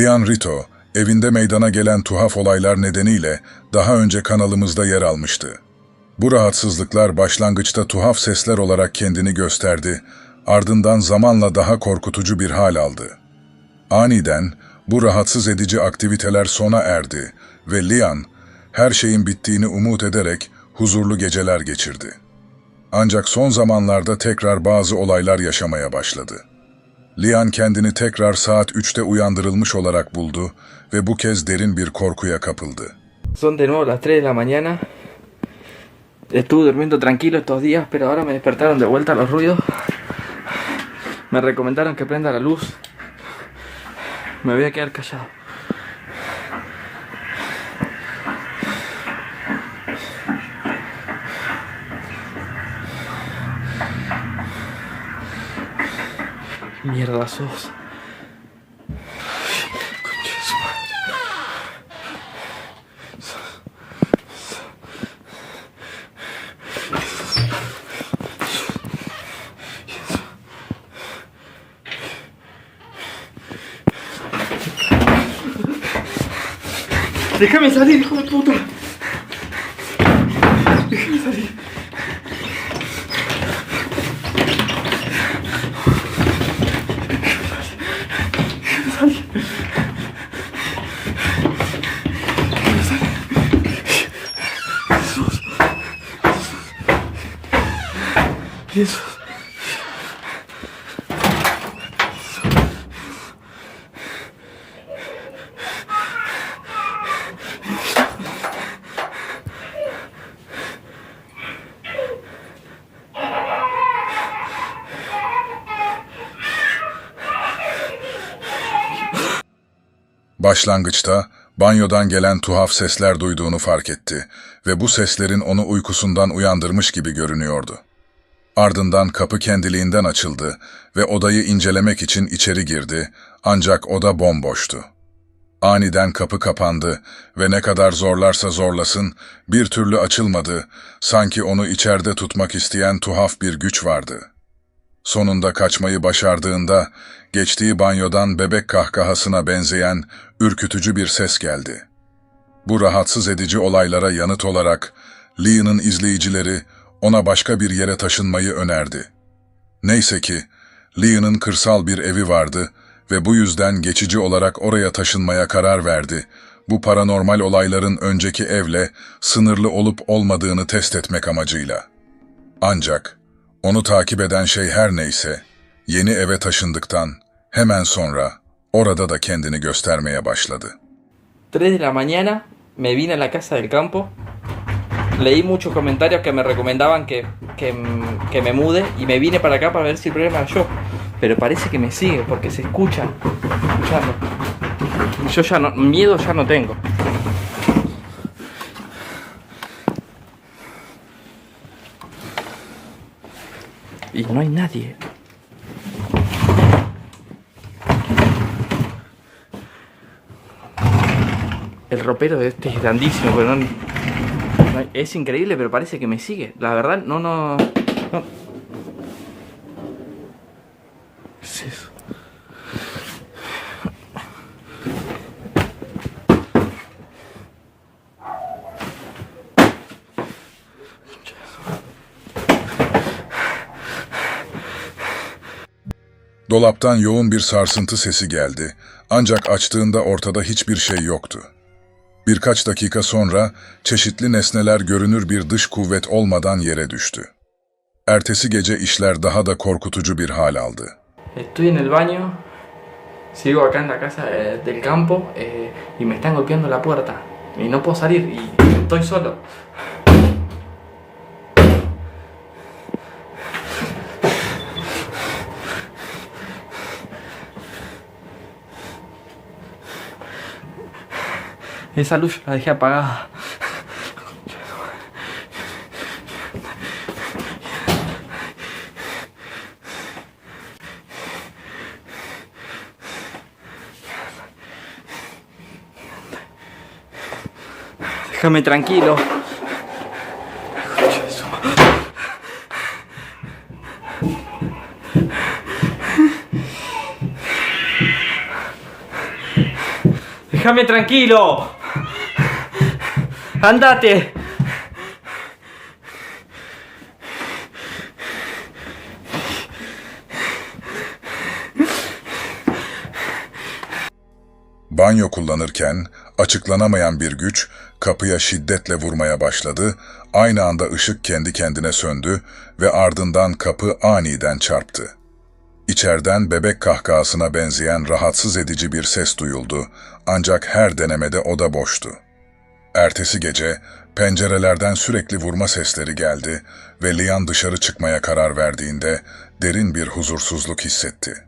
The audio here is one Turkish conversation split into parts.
Lian Rito, evinde meydana gelen tuhaf olaylar nedeniyle daha önce kanalımızda yer almıştı. Bu rahatsızlıklar başlangıçta tuhaf sesler olarak kendini gösterdi, ardından zamanla daha korkutucu bir hal aldı. Aniden bu rahatsız edici aktiviteler sona erdi ve Lian her şeyin bittiğini umut ederek huzurlu geceler geçirdi. Ancak son zamanlarda tekrar bazı olaylar yaşamaya başladı. Lian kendini tekrar saat 3'te uyandırılmış olarak buldu ve bu kez derin bir korkuya kapıldı. Son de nuevo las 3 de la mañana. Estuve durmiendo tranquilo estos días, pero ahora me despertaron de vuelta los ruidos. Me recomendaron que prenda la luz. Me voy a quedar callado. Mierda, mierdazos. Déjame salir, hijo de puta. Jesús. Başlangıçta banyodan gelen tuhaf sesler duyduğunu fark etti ve bu seslerin onu uykusundan uyandırmış gibi görünüyordu. Ardından kapı kendiliğinden açıldı ve odayı incelemek için içeri girdi ancak oda bomboştu. Aniden kapı kapandı ve ne kadar zorlarsa zorlasın bir türlü açılmadı, sanki onu içeride tutmak isteyen tuhaf bir güç vardı. Sonunda kaçmayı başardığında geçtiği banyodan bebek kahkahasına benzeyen ürkütücü bir ses geldi. Bu rahatsız edici olaylara yanıt olarak Lee'nin izleyicileri ona başka bir yere taşınmayı önerdi. Neyse ki Lee'nin kırsal bir evi vardı ve bu yüzden geçici olarak oraya taşınmaya karar verdi. Bu paranormal olayların önceki evle sınırlı olup olmadığını test etmek amacıyla. Ancak onu takip eden şey her neyse, yeni eve taşındıktan hemen sonra orada da kendini göstermeye başladı. 3 de la mañana me vine a la casa del campo. Leí muchos comentarios que me recomendaban que, que, me mude y me vine para acá para ver si el problema era yo. Pero parece que me sigue porque se escucha. Escuchando. Yo ya no. Miedo ya no tengo. Y no hay nadie. El ropero de este es grandísimo, pero no, es increíble, pero parece que me sigue. La verdad, no. no. ¿Qué es eso? Dolaptan yoğun bir sarsıntı sesi geldi ancak açtığında ortada hiçbir şey yoktu. Birkaç dakika sonra çeşitli nesneler görünür bir dış kuvvet olmadan yere düştü. Ertesi gece işler daha da korkutucu bir hal aldı. Estoy en el baño, sigo acá en la casa eh, del campo eh, y me están golpeando la puerta. Y no puedo salir y estoy solo. Esa luz la dejé apagada. Déjame tranquilo. Déjame tranquilo. Andate. Banyo kullanırken açıklanamayan bir güç kapıya şiddetle vurmaya başladı, aynı anda ışık kendi kendine söndü ve ardından kapı aniden çarptı. İçeriden bebek kahkahasına benzeyen rahatsız edici bir ses duyuldu ancak her denemede oda boştu. Ertesi gece pencerelerden sürekli vurma sesleri geldi ve Lian dışarı çıkmaya karar verdiğinde derin bir huzursuzluk hissetti.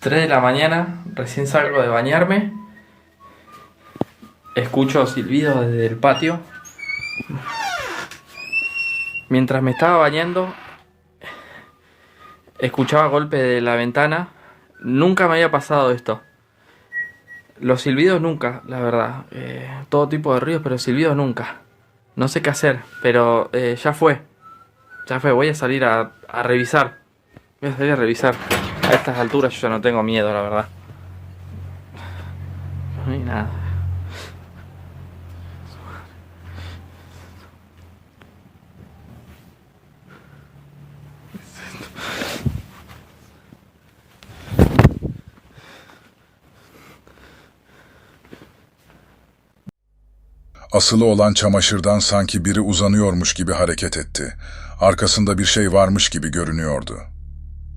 3 de la mañana, recién salgo de bañarme. Escucho silbidos desde el patio. Mientras me estaba bañando, escuchaba golpes de la ventana. Nunca me había pasado esto. Los silbidos nunca, la verdad. Eh, todo tipo de ruidos, pero silbidos nunca. No sé qué hacer, pero eh, ya fue. Ya fue, voy a salir a, a revisar. Voy a salir a revisar. A estas alturas yo ya no tengo miedo, la verdad. No hay nada. Asılı olan çamaşırdan sanki biri uzanıyormuş gibi hareket etti. Arkasında bir şey varmış gibi görünüyordu.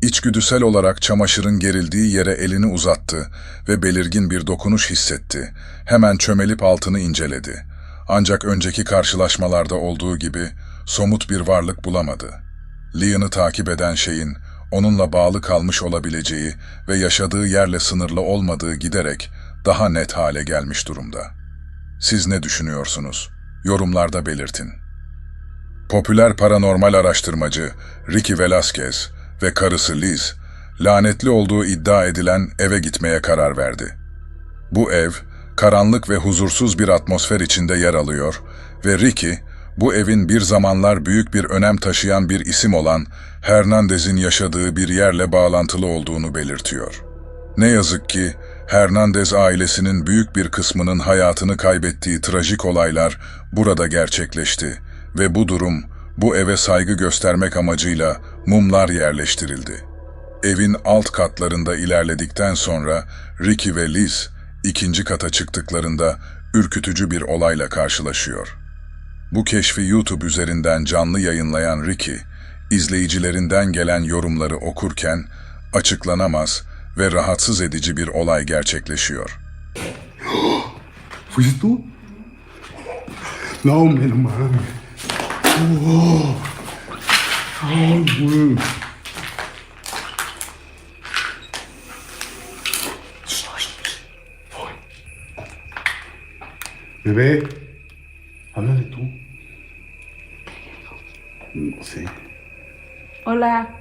İçgüdüsel olarak çamaşırın gerildiği yere elini uzattı ve belirgin bir dokunuş hissetti. Hemen çömelip altını inceledi. Ancak önceki karşılaşmalarda olduğu gibi somut bir varlık bulamadı. Leon'ı takip eden şeyin onunla bağlı kalmış olabileceği ve yaşadığı yerle sınırlı olmadığı giderek daha net hale gelmiş durumda. Siz ne düşünüyorsunuz? Yorumlarda belirtin. Popüler paranormal araştırmacı Ricky Velasquez ve karısı Liz, lanetli olduğu iddia edilen eve gitmeye karar verdi. Bu ev, karanlık ve huzursuz bir atmosfer içinde yer alıyor ve Ricky, bu evin bir zamanlar büyük bir önem taşıyan bir isim olan Hernandez'in yaşadığı bir yerle bağlantılı olduğunu belirtiyor. Ne yazık ki Hernandez ailesinin büyük bir kısmının hayatını kaybettiği trajik olaylar burada gerçekleşti ve bu durum bu eve saygı göstermek amacıyla mumlar yerleştirildi. Evin alt katlarında ilerledikten sonra Ricky ve Liz ikinci kata çıktıklarında ürkütücü bir olayla karşılaşıyor. Bu keşfi YouTube üzerinden canlı yayınlayan Ricky, izleyicilerinden gelen yorumları okurken açıklanamaz ve rahatsız edici bir olay gerçekleşiyor. ¿Fuiste tú? No, me no mames. Oh. Ay, güey. Bebé, háblale tú. No sé. Hola.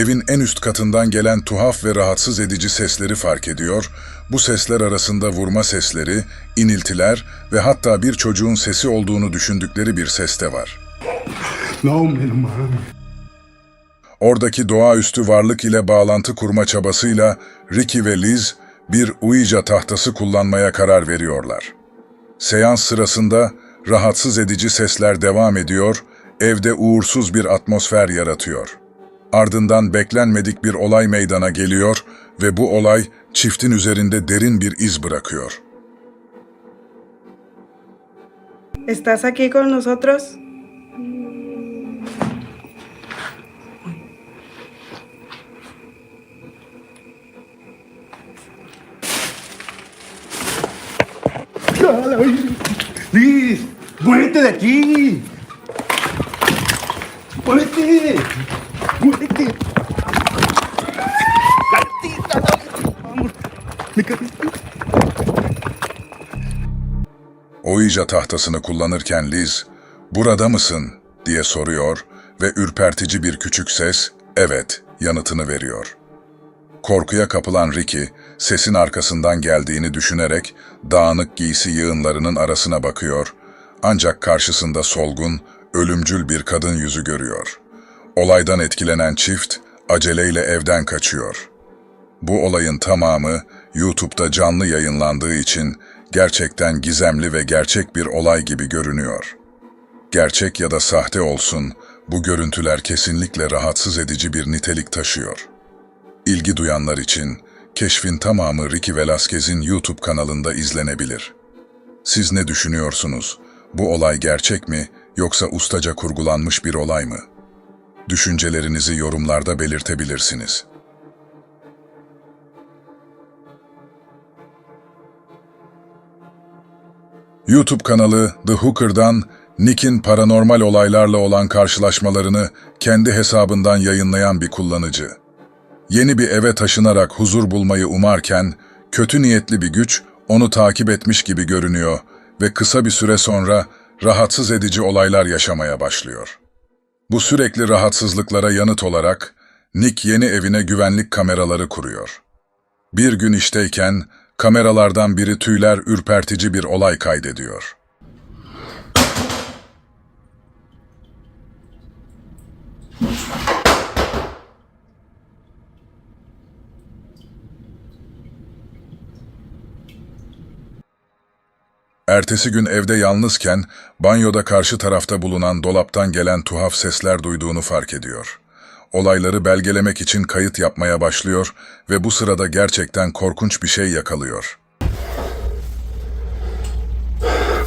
Evin en üst katından gelen tuhaf ve rahatsız edici sesleri fark ediyor, bu sesler arasında vurma sesleri, iniltiler ve hatta bir çocuğun sesi olduğunu düşündükleri bir ses de var. Oradaki doğaüstü varlık ile bağlantı kurma çabasıyla Ricky ve Liz bir Ouija tahtası kullanmaya karar veriyorlar. Seans sırasında rahatsız edici sesler devam ediyor, evde uğursuz bir atmosfer yaratıyor. Ardından beklenmedik bir olay meydana geliyor ve bu olay çiftin üzerinde derin bir iz bırakıyor. ¿Estás aquí con nosotros? ¡Liz! ¡Muévete de aquí! ¡Muévete! Ouija tahtasını kullanırken Liz, "Burada mısın?" diye soruyor ve ürpertici bir küçük ses, "Evet." yanıtını veriyor. Korkuya kapılan Ricky, sesin arkasından geldiğini düşünerek dağınık giysi yığınlarının arasına bakıyor. Ancak karşısında solgun, ölümcül bir kadın yüzü görüyor. Olaydan etkilenen çift aceleyle evden kaçıyor. Bu olayın tamamı YouTube'da canlı yayınlandığı için gerçekten gizemli ve gerçek bir olay gibi görünüyor. Gerçek ya da sahte olsun, bu görüntüler kesinlikle rahatsız edici bir nitelik taşıyor. İlgi duyanlar için keşfin tamamı Ricky Velasquez'in YouTube kanalında izlenebilir. Siz ne düşünüyorsunuz? Bu olay gerçek mi yoksa ustaca kurgulanmış bir olay mı? Düşüncelerinizi yorumlarda belirtebilirsiniz. YouTube kanalı The Hooker'dan Nick'in paranormal olaylarla olan karşılaşmalarını kendi hesabından yayınlayan bir kullanıcı. Yeni bir eve taşınarak huzur bulmayı umarken, kötü niyetli bir güç onu takip etmiş gibi görünüyor ve kısa bir süre sonra rahatsız edici olaylar yaşamaya başlıyor. Bu sürekli rahatsızlıklara yanıt olarak Nick yeni evine güvenlik kameraları kuruyor. Bir gün işteyken kameralardan biri tüyler ürpertici bir olay kaydediyor. Ertesi gün evde yalnızken banyoda karşı tarafta bulunan dolaptan gelen tuhaf sesler duyduğunu fark ediyor. Olayları belgelemek için kayıt yapmaya başlıyor ve bu sırada gerçekten korkunç bir şey yakalıyor.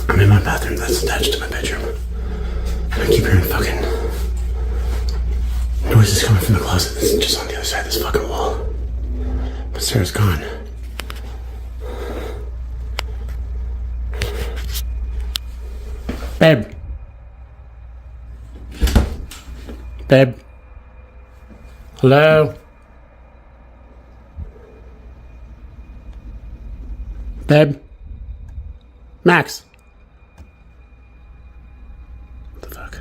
I'm in my bathroom that's attached to my bedroom. I keep hearing fucking noises coming from the closet that's just on the other side of this fucking wall. But Sarah's gone. Babe. Babe. Hello? Babe? Max. What the fuck?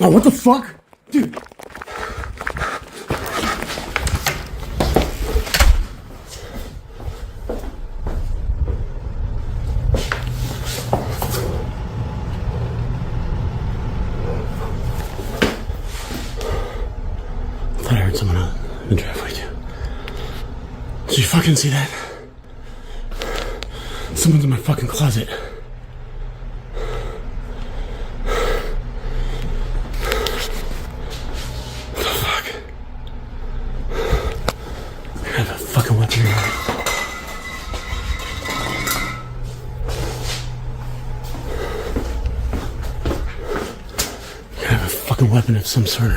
Oh, what the fuck? Dude. I thought I heard someone out in the driveway too. Fucking see that? Someone's in my fucking closet. What the fuck? I have a fucking weapon I have a fucking weapon of some sort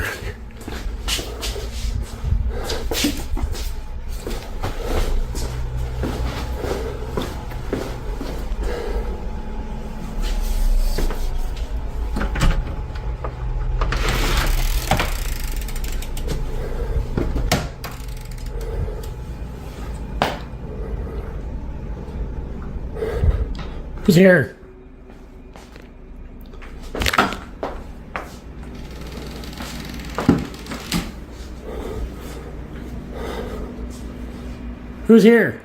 Who's here? Who's here?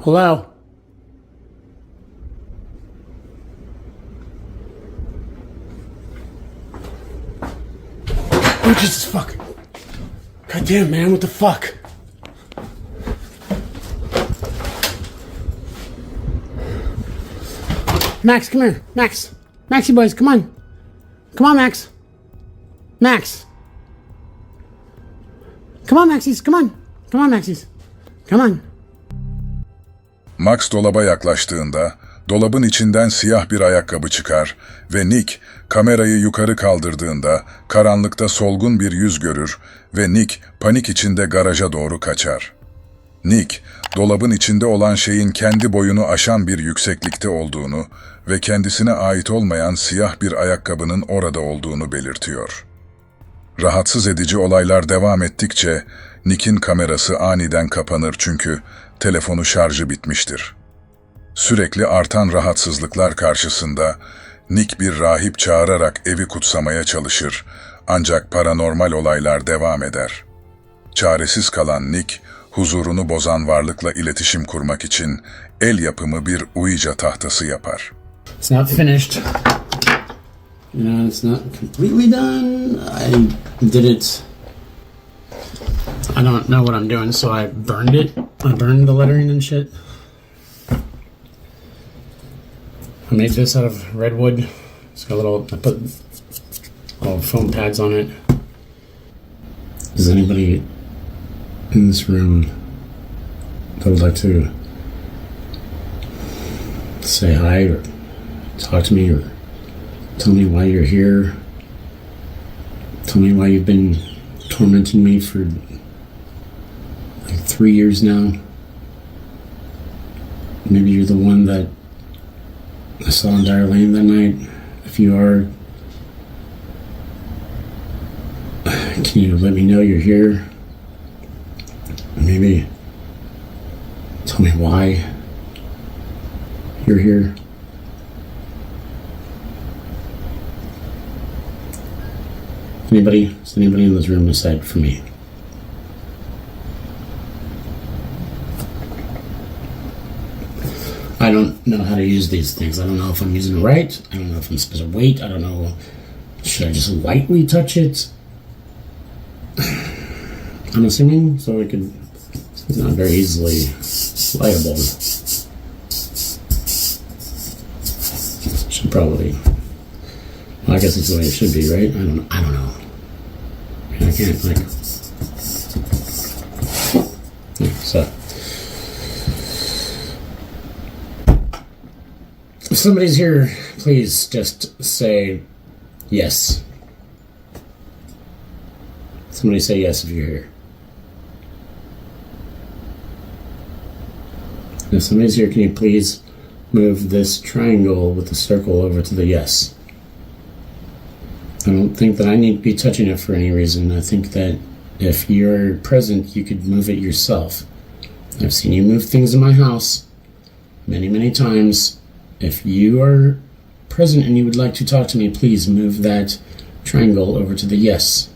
Hello? Oh, Jesus fuck. God damn, man, what the fuck? Max, come here. Max. Maxie boys, come on. Come on, Max. Max. Come on, Maxies, come on. Come on, Maxies. Come on. Max dolaba yaklaştığında dolabın içinden siyah bir ayakkabı çıkar ve Nick kamerayı yukarı kaldırdığında karanlıkta solgun bir yüz görür ve Nick panik içinde garaja doğru kaçar. Nick, dolabın içinde olan şeyin kendi boyunu aşan bir yükseklikte olduğunu ve kendisine ait olmayan siyah bir ayakkabının orada olduğunu belirtiyor. Rahatsız edici olaylar devam ettikçe Nick'in kamerası aniden kapanır çünkü telefonu şarjı bitmiştir. Sürekli artan rahatsızlıklar karşısında Nick bir rahip çağırarak evi kutsamaya çalışır ancak paranormal olaylar devam eder. Çaresiz kalan Nick, huzurunu bozan varlıkla iletişim kurmak için el yapımı bir Ouija tahtası yapar. It's not finished. You know, it's not completely done. I did it. I don't know what I'm doing, so I burned it. I burned the lettering and shit. I made this out of redwood. It's got little. I put little foam pads on it. Does anybody in this room that would like to say hi or talk to me or tell me why you're here. Tell me why you've been tormenting me for like three years now. Maybe you're the one that I saw in Dire Lane that night. If you are, can you let me know you're here? Maybe tell me why you're here. Anybody? Is anybody in this room aside from me? I don't know how to use these things. I don't know if I'm using it right. I don't know if I'm supposed to wait. I don't know. Should I just lightly touch it? I'm assuming so it could. It's not very easily lightable. Should probably. Well, I guess it's the way it should be, right? I don't. I don't know. I can't like. Yeah, so. If somebody's here, please just say yes. Somebody say yes if you're here. If somebody's here, can you please move this triangle with the circle over to the yes? I don't think that I need to be touching it for any reason. I think that if you're present, you could move it yourself. I've seen you move things in my house many, many times. If you are present and you would like to talk to me, please move that triangle over to the yes.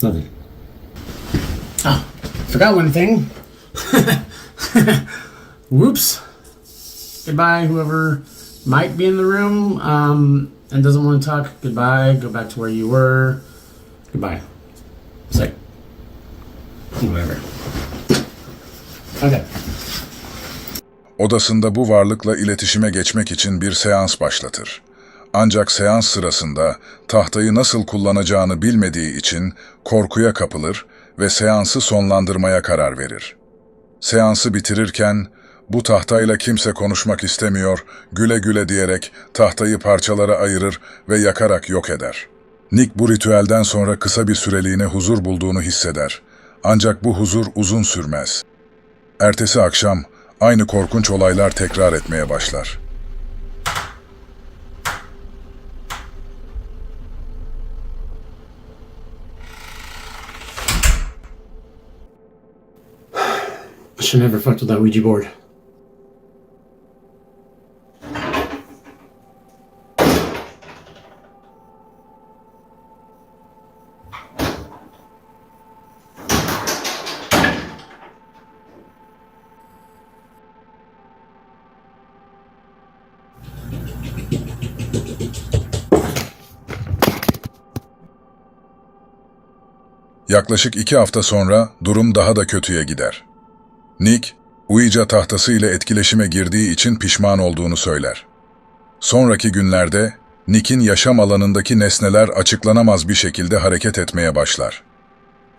Nothing. Oh, forgot one thing. Whoops. Goodbye, whoever might be in the room um, and doesn't want to talk. Goodbye. Go back to where you were. Goodbye. Whatever. Okay. Odasında bu varlıkla iletişime geçmek için bir seans başlatır. Ancak seans sırasında tahtayı nasıl kullanacağını bilmediği için korkuya kapılır ve seansı sonlandırmaya karar verir. Seansı bitirirken bu tahtayla kimse konuşmak istemiyor, güle güle diyerek tahtayı parçalara ayırır ve yakarak yok eder. Nick bu ritüelden sonra kısa bir süreliğine huzur bulduğunu hisseder. Ancak bu huzur uzun sürmez. Ertesi akşam aynı korkunç olaylar tekrar etmeye başlar. I never fucked with that Ouija board. Yaklaşık iki hafta sonra durum daha da kötüye gider. Nick, Ouija tahtası ile etkileşime girdiği için pişman olduğunu söyler. Sonraki günlerde Nick'in yaşam alanındaki nesneler açıklanamaz bir şekilde hareket etmeye başlar.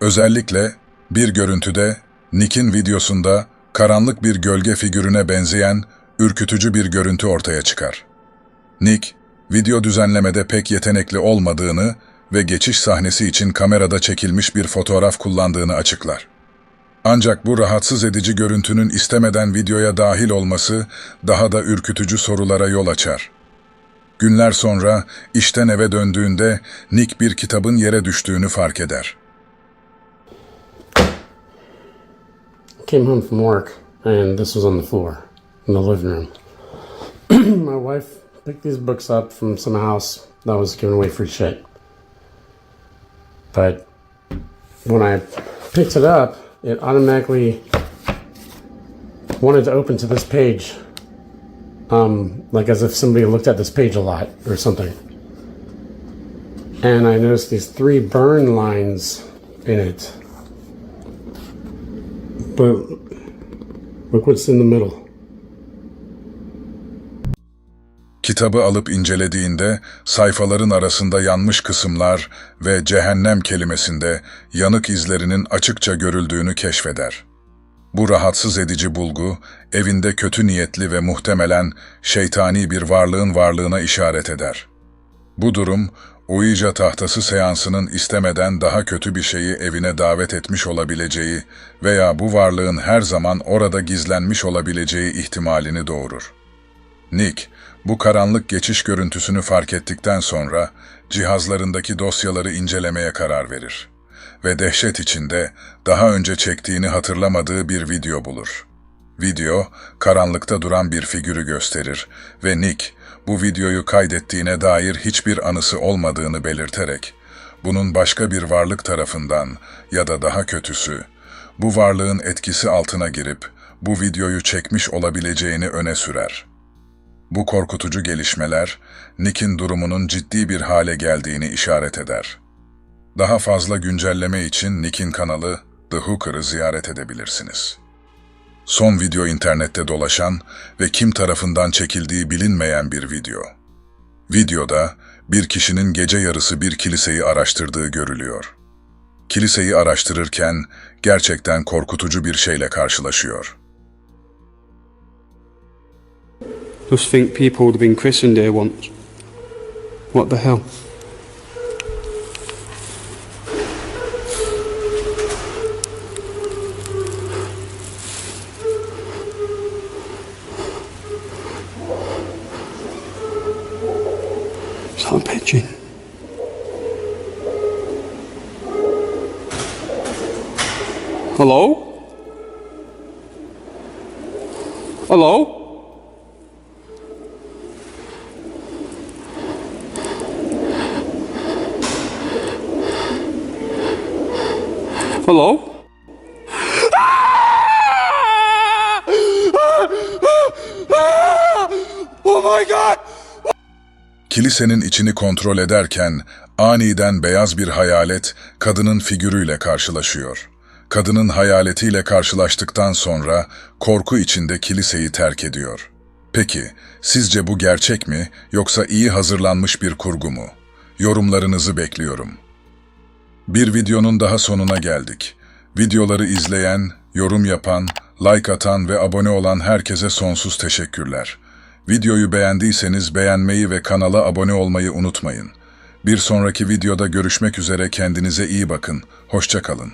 Özellikle bir görüntüde Nick'in videosunda karanlık bir gölge figürüne benzeyen ürkütücü bir görüntü ortaya çıkar. Nick, video düzenlemede pek yetenekli olmadığını ve geçiş sahnesi için kamerada çekilmiş bir fotoğraf kullandığını açıklar. Ancak bu rahatsız edici görüntünün istemeden videoya dahil olması daha da ürkütücü sorulara yol açar. Günler sonra işten eve döndüğünde Nick bir kitabın yere düştüğünü fark eder. came home from work and this was on the floor in the living room. My wife picked these books up from some house that was giving away free shit. But when I picked it up, it automatically wanted to open to this page. Um, like as if somebody looked at this page a lot or something. And I noticed these three burn lines in it. But look what's in the middle. Kitabı alıp incelediğinde sayfaların arasında yanmış kısımlar ve cehennem kelimesinde yanık izlerinin açıkça görüldüğünü keşfeder. Bu rahatsız edici bulgu, evinde kötü niyetli ve muhtemelen şeytani bir varlığın varlığına işaret eder. Bu durum, Ouija tahtası seansının istemeden daha kötü bir şeyi evine davet etmiş olabileceği veya bu varlığın her zaman orada gizlenmiş olabileceği ihtimalini doğurur. Nick, bu karanlık geçiş görüntüsünü fark ettikten sonra cihazlarındaki dosyaları incelemeye karar verir ve dehşet içinde daha önce çektiğini hatırlamadığı bir video bulur. Video, karanlıkta duran bir figürü gösterir ve Nick, bu videoyu kaydettiğine dair hiçbir anısı olmadığını belirterek, bunun başka bir varlık tarafından ya da daha kötüsü, bu varlığın etkisi altına girip bu videoyu çekmiş olabileceğini öne sürer. Bu korkutucu gelişmeler, Nick'in durumunun ciddi bir hale geldiğini işaret eder. Daha fazla güncelleme için Nick'in kanalı The Hooker'ı ziyaret edebilirsiniz. Son video internette dolaşan ve kim tarafından çekildiği bilinmeyen bir video. Videoda bir kişinin gece yarısı bir kiliseyi araştırdığı görülüyor. Kiliseyi araştırırken gerçekten korkutucu bir şeyle karşılaşıyor. Just think people would have been christened here once. What the hell? Pigeon? Hello? Hello? Hello? Oh my god! Kilisenin içini kontrol ederken aniden beyaz bir hayalet kadının figürüyle karşılaşıyor. Kadının hayaletiyle karşılaştıktan sonra korku içinde kiliseyi terk ediyor. Peki, sizce bu gerçek mi yoksa iyi hazırlanmış bir kurgu mu? Yorumlarınızı bekliyorum. Bir videonun daha sonuna geldik. Videoları izleyen, yorum yapan, like atan ve abone olan herkese sonsuz teşekkürler. Videoyu beğendiyseniz beğenmeyi ve kanala abone olmayı unutmayın. Bir sonraki videoda görüşmek üzere kendinize iyi bakın. Hoşça kalın.